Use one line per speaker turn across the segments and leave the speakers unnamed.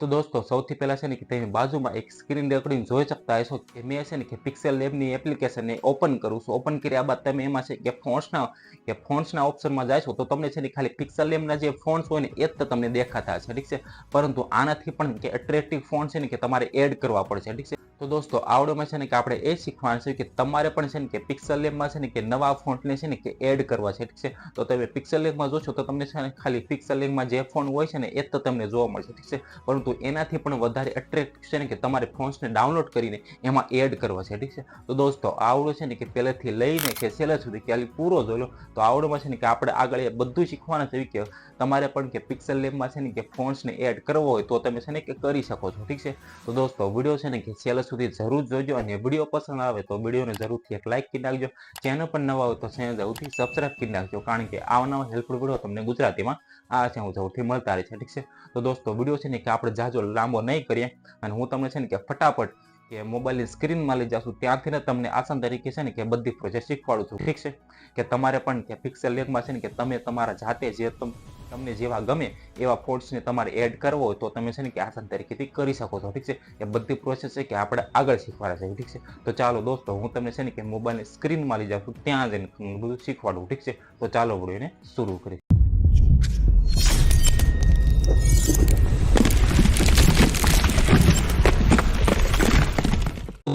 તો દોસ્તો, સૌથી પહેલાં છે ને કે તેની બાજુમાં એક સ્ક્રીન રેકોર્ડિંગ જોઈ શકતા હશો કે મેં છે ને કે પિક્સેલ લેબની એપ્લિકેશનને ઓપન કરું છું. ઓપન કર્યા બાદ તમે એમાં છે કે ફોન્ટ્સના કે ફોન્ટ્સના ઓપ્શનમાં જાશો તો તમને છે ને ખાલી પિક્સેલ લેબના જે ફોન્ટ્સ હોય ને, એ જ તમને દેખાતા હશે. ઠીક છે? પરંતુ આનાથી પણ કે એટ્રેક્ટિવ ફોન્ટ છે ને કે તમારે એડ કરવા પડશે. ઠીક છે? તો દોસ્તો આવડોમાં છે ને કે આપણે એ શીખવાનું છે કે તમારે પણ છે ને કે પિક્સલ લેબમાં છે ને કે નવા ફોન્ટને છે ને કે એડ કરવા છે ઠીક છે તો તમે પિક્સલ લેબમાં જોશો તો તમને છે ને ખાલી પિક્સલ લેબમાં જે ફોન હોય છે ને એ તો તમને જોવા મળશે ઠીક છે પરંતુ એનાથી પણ વધારે અટ્રેક્ટ છે ને કે તમારે ફોન્ટ્સને ડાઉનલોડ કરીને એમાં એડ કરવા છે ઠીક છે તો દોસ્તો આવડો છે ને કે પહેલેથી લઈને કે છેલ્લે સુધી ખાલી પૂરો જોઈ લો તો આવડોમાં છે ને કે આપણે આગળ એ બધું શીખવાના છે કે તમારે પણ કે પિક્સલ લેબમાં છે ને કે ફોન્ટ્સને એડ કરવો હોય તો તમે છે ને કે કરી શકો છો ઠીક છે તો દોસ્તો વીડિયો છે ને કે છેલ્લે સુધી જરૂર જોજો અને વીડિયો પસંદ આવે તો વિડીયોને જરૂરથી એક લાઇક કરી નાખજો. ચેનલ પણ નવા હોય તો ચેનલ જરૂરથી સબસ્ક્રાઇબ કરી નાખજો, કારણ કે આવા નવા હેલ્પફુલ વીડિયો તમને ગુજરાતીમાં આ છે હું જરૂરથી મળતા રહે છે, ઠીક છે? તો દોસ્તો, વીડિયો છે ને કે આપણે જાજો લાંબો નહીં કરીએ અને હું તમને છે ને કે ફટાફટ કે મોબાઈલની સ્ક્રીનમાં લઈ જશું. ત્યાંથી ને તમને આસાન તરીકે છે ને કે બધી પ્રોસેસ શીખવાડું છું. ઠીક છે? કે તમારે પણ કે પિક્સેલ લેબમાં છે ને કે તમે તમારા જાતે જે તમ- તમને જેવા ગમે એવા ફોર્ટ્સને તમારે એડ કરવો હોય તો તમે છે ને કે આસાન તરીકેથી કરી શકો છો. ઠીક છે? એ બધી પ્રોસેસ છે કે આપણે આગળ શીખવાડે છે. ઠીક છે? તો ચાલો દોસ્તો, હું તમને છે ને કે મોબાઈલની સ્ક્રીનમાં લઈ જાઉં છું ત્યાં જઈને બધું શીખવાડું. ઠીક છે? તો ચાલો વિડીયોને શરૂ કરીએ.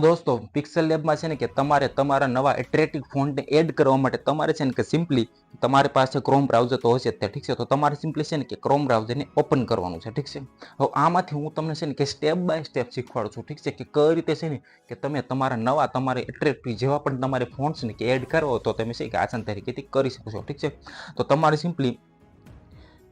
દોસ્તો પિક્સેલ લેબમાં છે ને કે તમારે તમારા નવા એટ્રેક્ટિવ ફોન્ટને એડ કરવા માટે તમારે છે ને કે સિમ્પલી તમારી પાસે ક્રોમ બ્રાઉઝર તો હશે તે, ઠીક છે? તો તમારે સિમ્પલી છે ને કે ક્રોમ બ્રાઉઝરને ઓપન કરવાનું છે, ઠીક છે? હવે આમાંથી હું તમને છે ને કે સ્ટેપ બાય સ્ટેપ શીખવાડું છું, ઠીક છે? કે કઈ રીતે છે ને કે તમે તમારા નવા, તમારે એટ્રેક્ટિવ જેવા પણ તમારે ફોન્ટ્સ ને કે એડ કરો તો તમે છે કે આસાન તરીકેથી કરી શકો છો, ઠીક છે? તો તમારે સિમ્પલી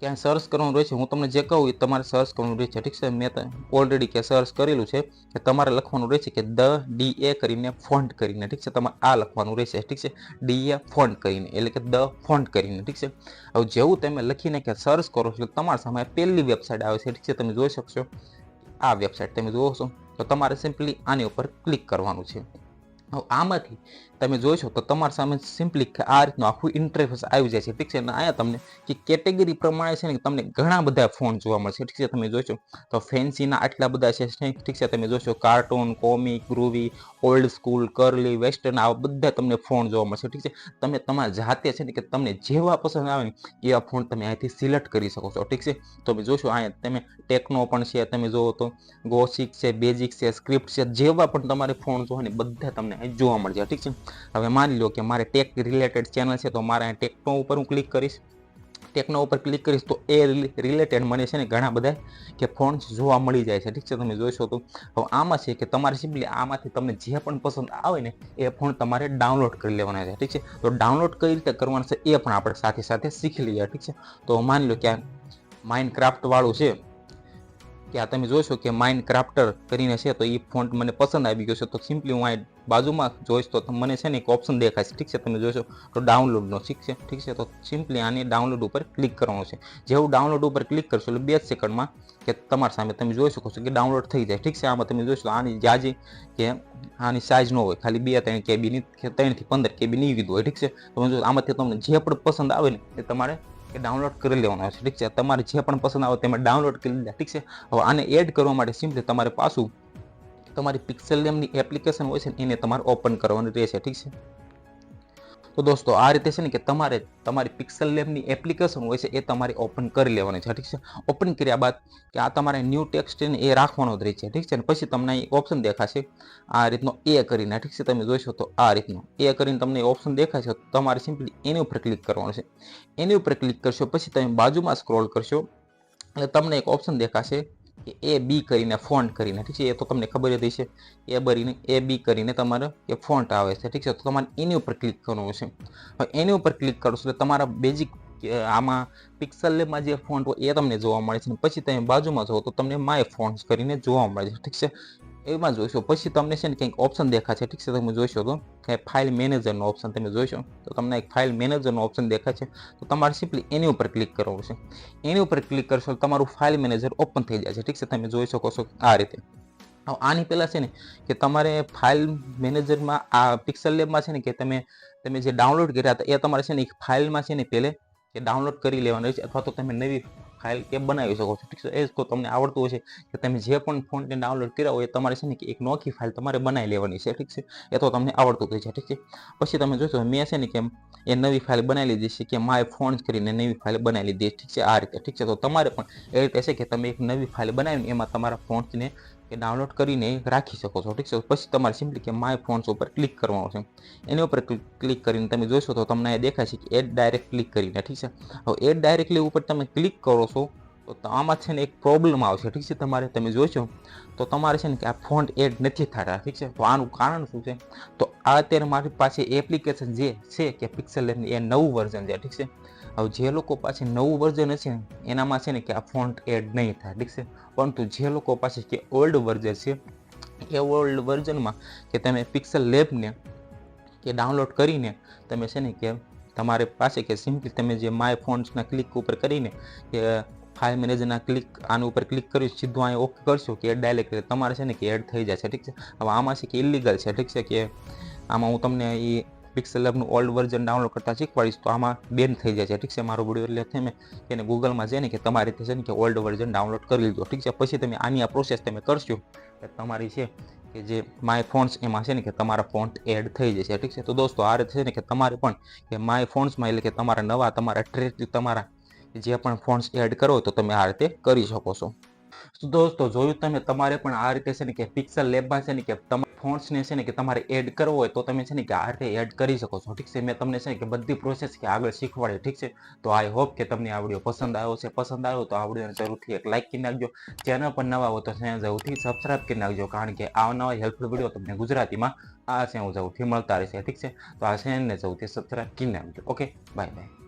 ક્યાં સર્ચ કરવાનું રહેશે હું તમને જે કહું એ તમારે સર્ચ કરવાનું રહેશે ઠીક છે? મેં ઓલરેડી કે સર્ચ કરેલું છે કે તમારે લખવાનું રહેશે કે દ, ડી, એ કરીને ફોન્ટ કરીને, ઠીક છે? તમારે આ લખવાનું રહેશે ઠીક છે? ડી, એ ફોન્ટ કરીને, એટલે કે દ ફોન્ટ કરીને, ઠીક છે? હવે જેવું તમે લખીને કે સર્ચ કરો છો, એટલે તમારા સામે પહેલી વેબસાઇટ આવે છે, ઠીક છે? તમે જોઈ શકશો આ વેબસાઇટ તમે જોશો છો તો તમારે સિમ્પલી આની ઉપર ક્લિક કરવાનું છે. હવે આમાંથી તમે જોશો તો તમારા સામે સિમ્પલી આ રીતનું આખું ઇન્ટરફેસ આવી જાય છે. ઠીક છે? અને અહીંયા તમને કે કેટેગરી પ્રમાણે છે ને તમને ઘણા બધા ફોન જોવા મળશે ઠીક છે? તમે જોશો તો ફેન્સીના આટલા બધા છે ઠીક છે? તમે જોશો cartoon comic groovy old school curly western આવા બધા તમને ફોન જોવા મળશે ઠીક છે? તમે તમારા જાતે છે ને, કે તમને જેવા પસંદ આવે ને, એવા ફોન તમે અહીંથી સિલેક્ટ કરી શકો છો. ઠીક છે? તો તમે જોશો અહીંયા તમે ટેકનો પણ છે, તમે જોવો તો ગોસિક છે બેઝિક છે સ્ક્રિપ્ટ છે, જેવા પણ તમારે ફોન જોવા ને બધા તમને અહીં જોવા મળશે ઠીક છે? હવે માની લો કે મારે ટેક રિલેટેડ ચેનલ છે, તો મારે ટેકનો ઉપર હું ક્લિક કરીશ. ટેકનો ઉપર ક્લિક કરીશ, તો એ રિલેટેડ મને છે ને ઘણા બધા કે ફોન્ટ્સ જોવા મળી જાય છે. ઠીક છે, તમે જોઈશો તો. હવે આમાં છે કે તમારે સિમ્પલી આમાંથી તમને જે પણ પસંદ આવે ને, એ ફોન તમારે ડાઉનલોડ કરી લેવાના છે. ઠીક છે, તો ડાઉનલોડ કઈ રીતે કરવાનું છે, એ પણ આપણે સાથે સાથે શીખી લઈએ. ઠીક છે, તો માની લો કે આ માઇન્ડ ક્રાફ્ટવાળું છે. કે આ તમે જોશો કે માઇન્ડ ક્રાફ્ટર કરીને છે, તો એ ફોન્ટ મને પસંદ આવી ગયો છે. તો સિમ્પલી હું આ બાજુમાં જોઈશ તો મને છે ને એક ઓપ્શન દેખાશે ઠીક છે, તમે જોશો તો ડાઉનલોડનો ઠીક છે ઠીક છે, તો સિમ્પલી આને ડાઉનલોડ ઉપર ક્લિક કરવાનું છે. જેવું ડાઉનલોડ ઉપર ક્લિક કરશો એટલે બે જ સેકન્ડમાં કે તમારા સામે તમે જોઈ શકો છો કે ડાઉનલોડ થઈ જાય. ઠીક છે, આમાં તમે જોશો આની જાજી કે આની સાઇઝ ન હોય. ખાલી બે, ત્રણ કેબીની ત્રણથી પંદર કેબીની કીધું હોય. ઠીક છે તમે જો આમાંથી તમને જે પણ પસંદ આવે ને એ તમારે એ ડાઉનલોડ કરી લેવાનો છે. ઠીક છે, તમારે જે પણ પસંદ આવે તેમાં ડાઉનલોડ કરી લીધા. ઠીક છે, હવે આને એડ કરવા માટે સિમ્પલી તમારે પાછું તમારી પિક્સેલ લેમની એપ્લિકેશન હોય છે ને, એને તમારે ઓપન કરવાની રહેશે, ઠીક છે? તો દોસ્તો, આ રીતે છે ને કે તમારે તમારી પિક્સેલ લેબની એપ્લિકેશન હોય છે, એ તમારે ઓપન કરી લેવાની છે, ઠીક છે? ઓપન કર્યા બાદ કે આ તમારે ન્યૂ ટેક્સ્ટ એ રાખવાનો જ રહે છે, ઠીક છે? ને પછી તમને અહીં ઓપ્શન દેખાશે, આ રીતનો એ કરીને, ઠીક છે? તમે જોઈશો તો આ રીતનો એ કરીને તમને ઓપ્શન દેખાશે, તો તમારે સિમ્પલી એની ઉપર ક્લિક કરવાનું છે. એની ઉપર ક્લિક કરશો, પછી તમે બાજુમાં સ્ક્રોલ કરશો, એટલે તમને એક ઓપ્શન દેખાશે એ બી કરીને ફોન્ટ કરીને, ઠીક છે? એ તો તમને ખબર જ હશે. એ બરીને, એ બી કરીને તમારે એ ફોન્ટ આવે છે, ઠીક છે? તો તમારે એની ઉપર ક્લિક કરવું છે. હવે એની ઉપર ક્લિક કરશો એટલે તમારા બેઝિક આમાં પિક્સલ લેબમાં જે ફોન્ટ હોય એ તમને જોવા મળે છે પછી તમે બાજુમાં જુઓ તો તમને માય ફોન્ટ્સ કરીને જોવા મળે છે, ઠીક છે? એમાં જોઈશો પછી તમને છે ને કંઈક ઓપ્શન દેખાશે. ઠીક છે તમે જોઈશો તો કે ફાઇલ મેનેજરનો ઓપ્શન તમે જોઈશો તો તમને એક ફાઇલ મેનેજરનો ઓપ્શન દેખાશે. તો તમારે સિમ્પલી એની ઉપર ક્લિક કરવું છે. એની ઉપર ક્લિક કરશો તમારું ફાઇલ મેનેજર ઓપન થઈ જાય છે ઠીક છે, તમે જોઈ શકો છો આ રીતે. હવે આની પહેલાં છે ને કે તમારે ફાઇલ મેનેજરમાં આ પિક્સલ લેબમાં છે ને કે તમે તમે જે ડાઉનલોડ કર્યા હતા, એ તમારે છે ને એક ફાઇલમાં છે ને પહેલે કે ડાઉનલોડ કરી લેવાનું છે. અથવા તો તમે નવી ફાઇલ કે બનાવી શકો છો. ઠીક છે? એ તો તમને આવડતું હશે કે તમે જે પણ ફોનને ડાઉનલોડ કર્યા હોય એ તમારે છે ને કે એક નોખી ફાઇલ તમારે બનાવી લેવાની છે. ઠીક છે? એ તો તમને આવડતું થઈ જાય ઠીક છે? પછી તમે જોશો, મેં છે ને કે એ નવી ફાઇલ બનાવી લીધી છે કે માય ફોન કરીને નવી ફાઇલ બનાવી લીધી છે. ઠીક છે? આ રીતે. ઠીક છે? તો તમારે પણ એ રીતે છે કે તમે એક નવી ફાઇલ બનાવીને એમાં તમારા ફોન્સને કે ડાઉનલોડ કરીને રાખી શકો છો, ઠીક છે? પછી તમારે સિમ્પલી કે માય ફોન્સ ઉપર ક્લિક કરવાનું છે. એની ઉપર ક્લિક કરીને તમે જોશો તો તમને દેખાય છે કે એડ ડાયરેક્ટ ક્લિક કરીને, ઠીક છે? હવે એડ ડાયરેક્ટલી ઉપર તમે ક્લિક કરો છો તો આમાં છે ને એક પ્રોબ્લેમ આવશે, ઠીક છે તમારે? તમે જોશો, તો તમારે છે ને કે આ ફોન્ટ એડ નથી થતા, ઠીક છે? તો આનું કારણ શું છે? તો આ અત્યારે મારી પાસે એપ્લિકેશન જે છે કે પિક્સલ એ નવું વર્ઝન છે, ઠીક છે? હવે જે લોકો પાસે નવું વર્ઝન ને, એનામાં છે ને કે આ ફોન્ટ એડ નહીં થાય, ઠીક છે? પરંતુ જે લોકો પાસે કે ઓલ્ડ વર્ઝન છે, એ ઓલ્ડ વર્ઝનમાં કે તમે પિક્સલ લેબને કે ડાઉનલોડ કરીને તમે છે ને કે તમારે પાસે કે સિમ્પલી તમે જે માય ફોન્સના ક્લિક ઉપર કરીને કે ફાઇલ મેનેજરના ક્લિક આના ઉપર ક્લિક કર્યું, સીધું અહીં ઓકે કરશો કે એડ ડાયરેક્ટ તમારે છે ને કે એડ થઈ જશે, ઠીક છે? હવે આમાં છે કે ઇલીગલ છે, ઠીક છે કે આમાં હું તમને એ પિક્સલ લેબનું ઓલ્ડ વર્ઝન ડાઉનલોડ કરતા શીખવાડીશ, તો આમાં બેન થઈ છે ઠીક છે? મારો વીડિયો એટલે તમે એને ગૂગલમાં છે ને કે તમારી રીતે છે ને કે ઓલ્ડ વર્ઝન ડાઉનલોડ કરી લીધો, ઠીક છે? પછી તમે આની આ પ્રોસેસ તમે કરશો તમારી છે કે જે માય ફોન્ટ્સ એમાં છે ને કે તમારા ફોન્ટ એડ થઈ જશે, ઠીક છે? તો દોસ્તો આ રીતે છે ને કે તમારે પણ કે માય ફોન્ટ્સમાં એટલે કે તમારા નવા, તમારા ટ્રેડ તમારા જે પણ ફોન્ટ્સ એડ કરો તો તમે આ રીતે કરી શકો છો. તો દોસ્તો, જોયું તમે તમારે પણ આ રીતે છે ને કે પિક્સલ લેબમાં છે ને કે તમારા ફોન્ટ્સને છે ને કે તમારે એડ કરવો હોય તો તમે છે ને કે આ રીતે એડ કરી શકો છો. ઠીક છે, મેં તમને છે ને કે બધી પ્રોસેસ કે આગળ શીખવાડી, ઠીક છે? તો આઈ હોપ કે તમને આ વીડિયો પસંદ આવ્યો છે પસંદ આવ્યો તો આ વિડીયોને જરૂરથી એક લાઇક કરી નાખજો. ચેનલ પર નવા હો તો ચેનલ જરૂરથી સબસ્ક્રાઇબ કરી નાખજો, કારણ કે આ નવા હેલ્પફુલ વીડિયો તમને ગુજરાતીમાં આ ચેનલ જરૂરથી મળતા રહેશે. ઠીક છે? તો આ ચેનલને જરૂરથી સબસ્ક્રાઇબ કરી નાખજો. Okay bye bye